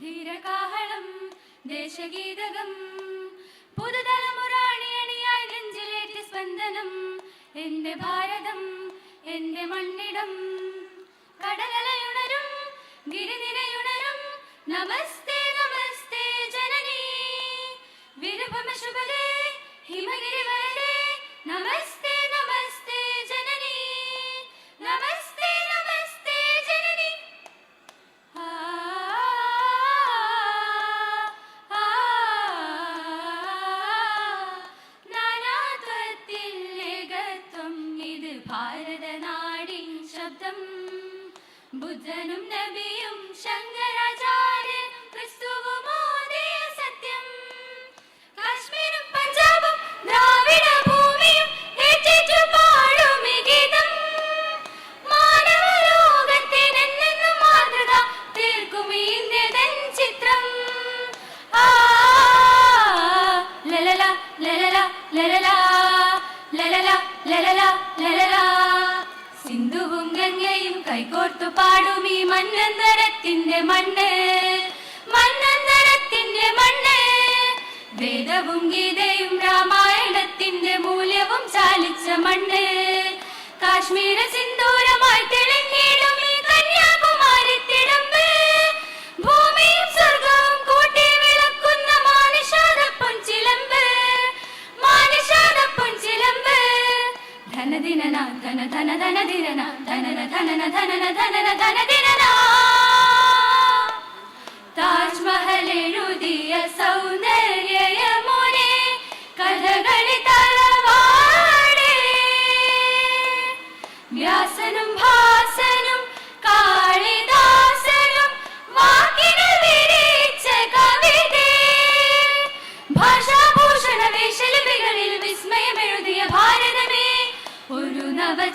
ധീരകാഹളം ദേശഗീതകം. പുതുതലമുറാണിയണിയായി നെഞ്ചിലേറ്റ സ്പന്ദനം. എന്റെ ഭാരതം എന്റെ മണ്ണിടം. കടലലയുണരും ഗിരിനിരയുണരും നമസ്തേ നമസ്തേ ജനനീ. വിരഭമ ശുഭദേ ഹിമഗിരി നമസ്തേ നമസ്തേ. ബുദ്ധനും നബിയും ശങ്കരാചാര്യൻ ക്രിസ്തുവും ഓതിയ സത്യം കാശ്മീരും പഞ്ചാബും ദ്രാവിഡ ഭൂമിയും ഏറ്റേറ്റു പാടും ഗീതം മാനവലോകത്തിനെന്നെന്നും മാതൃക തീർക്കും ഇന്ത്യതൻ ചിത്രം ലലല ലലല ലലല ലലല ലലല കൈകോർത്തു പാടും ഈ മന്നന്തരത്തിന്റെ മണ്ണ്. മന്നന്തരത്തിന്റെ മണ്ണ്. വേദവും ഗീതയും രാമായണത്തിന്റെ മൂല്യവും ചാലിച്ച മണ്ണ്. കാശ്മീര സിന്ദൂരമായി തെളിഞ്ഞിടും ധന ധന ധന ദിനന ധനന ധനന ധനന ധനന ധനദിനന താജ്മഹൽ എഴുതിയ സൗന്ദര്യമുനെ കഥകളി തറവാടേ വ്യാസനും ഭാസനും